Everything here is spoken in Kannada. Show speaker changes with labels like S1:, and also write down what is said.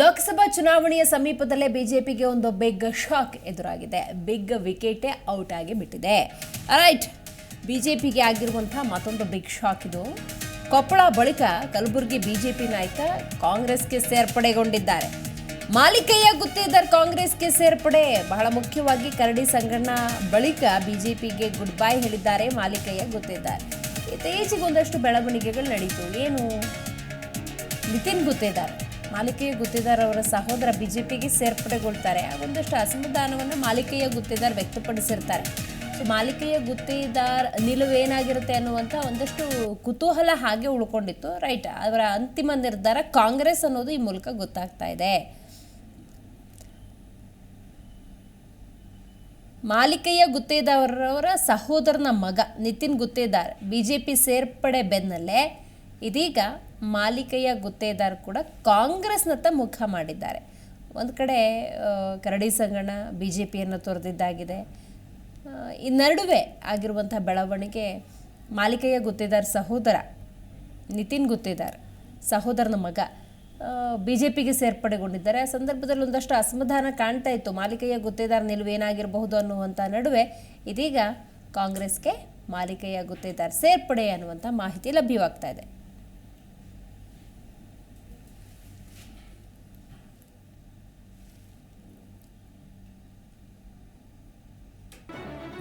S1: ಲೋಕಸಭಾ ಚುನಾವಣೆಯ ಸಮೀಪದಲ್ಲೇ ಬಿಜೆಪಿಗೆ ಒಂದು ಬಿಗ್ ಶಾಕ್ ಎದುರಾಗಿದೆ. ಬಿಗ್ ವಿಕೆಟೇ ಔಟ್ ಆಗಿ ಬಿಟ್ಟಿದೆ. ರೈಟ್, ಬಿಜೆಪಿಗೆ ಆಗಿರುವಂತಹ ಮತ್ತೊಂದು ಬಿಗ್ ಶಾಕ್ ಇದು. ಕೊಪ್ಪಳ ಬಳಿಕ ಕಲಬುರಗಿ ಬಿಜೆಪಿ ನಾಯಕ ಕಾಂಗ್ರೆಸ್ಗೆ ಸೇರ್ಪಡೆಗೊಂಡಿದ್ದಾರೆ. ಮಾಲಿಕಯ್ಯ ಗುತ್ತೇದಾರ್ ಕಾಂಗ್ರೆಸ್ಗೆ ಸೇರ್ಪಡೆ. ಬಹಳ ಮುಖ್ಯವಾಗಿ ಕರಡಿ ಸಂಗಣ್ಣ ಬಳಿಕ ಬಿಜೆಪಿಗೆ ಗುಡ್ ಬೈ ಹೇಳಿದ್ದಾರೆ ಮಾಲಿಕಯ್ಯ ಗುತ್ತೇದಾರ್. ಇತ್ತೀಚೆಗೆ ಒಂದಷ್ಟು ಬೆಳವಣಿಗೆಗಳು ನಡೀತು. ಏನು? ನಿತಿನ್ ಗುತ್ತೇದಾರ್. ಮಾಲಿಕೆಯ ಗುತ್ತೇದಾರ್ ಅವರ ಸಹೋದರ ಬಿಜೆಪಿಗೆ ಸೇರ್ಪಡೆಗೊಳ್ತಾರೆ. ಒಂದಷ್ಟು ಅಸಮಾಧಾನವನ್ನು ಮಾಲಿಕೆಯ ಗುತ್ತೇದಾರ್ ವ್ಯಕ್ತಪಡಿಸಿರ್ತಾರೆ. ಸೊ, ಮಾಲಿಕೆಯ ಗುತ್ತಿದಾರ್ ನಿಲುವೇನಾಗಿರುತ್ತೆ ಅನ್ನುವಂಥ ಒಂದಷ್ಟು ಕುತೂಹಲ ಹಾಗೆ ಉಳ್ಕೊಂಡಿತ್ತು. ರೈಟ್, ಅವರ ಅಂತಿಮ ನಿರ್ಧಾರ ಕಾಂಗ್ರೆಸ್ ಅನ್ನೋದು ಈ ಮೂಲಕ ಗೊತ್ತಾಗ್ತಾ ಇದೆ. ಮಾಲಿಕೆಯ ಗುತ್ತೇದಾರರವರ ಸಹೋದರನ ಮಗ ನಿತಿನ್ ಗುತ್ತೇದಾರ್ ಬಿಜೆಪಿ ಸೇರ್ಪಡೆ ಬೆನ್ನಲ್ಲೇ ಇದೀಗ ಮಾಲಿಕೆಯ ಗುತ್ತೇದಾರ್ ಕೂಡ ಕಾಂಗ್ರೆಸ್ನತ್ತ ಮುಖ ಮಾಡಿದ್ದಾರೆ. ಒಂದು ಕಡೆ ಕರಡಿ ಸಂಗಣ ಬಿ ಜೆ ಪಿಯನ್ನು ತೊರೆದಿದ್ದಾಗಿದೆ ಈ ನಡುವೆ ಆಗಿರುವಂಥ ಬೆಳವಣಿಗೆ ಮಾಲಿಕೆಯ ಗುತ್ತೇದಾರ್ ಸಹೋದರ ನಿತಿನ್ ಗುತ್ತೇದಾರ್ ಸಹೋದರನ ಮಗ ಬಿ ಜೆ ಪಿಗೆ ಸೇರ್ಪಡೆಗೊಂಡಿದ್ದಾರೆ. ಆ ಸಂದರ್ಭದಲ್ಲಿ ಒಂದಷ್ಟು ಅಸಮಾಧಾನ ಕಾಣ್ತಾ ಇತ್ತು. ಮಾಲಿಕೆಯ ಗುತ್ತೇದಾರ್ ನಿಲುವು ಏನಾಗಿರಬಹುದು ಅನ್ನುವಂಥ ನಡುವೆ ಇದೀಗ ಕಾಂಗ್ರೆಸ್ಗೆ ಮಾಲಿಕೆಯ ಗುತ್ತೇದಾರ್ ಸೇರ್ಪಡೆ ಅನ್ನುವಂಥ ಮಾಹಿತಿ ಲಭ್ಯವಾಗ್ತಾ ಇದೆ.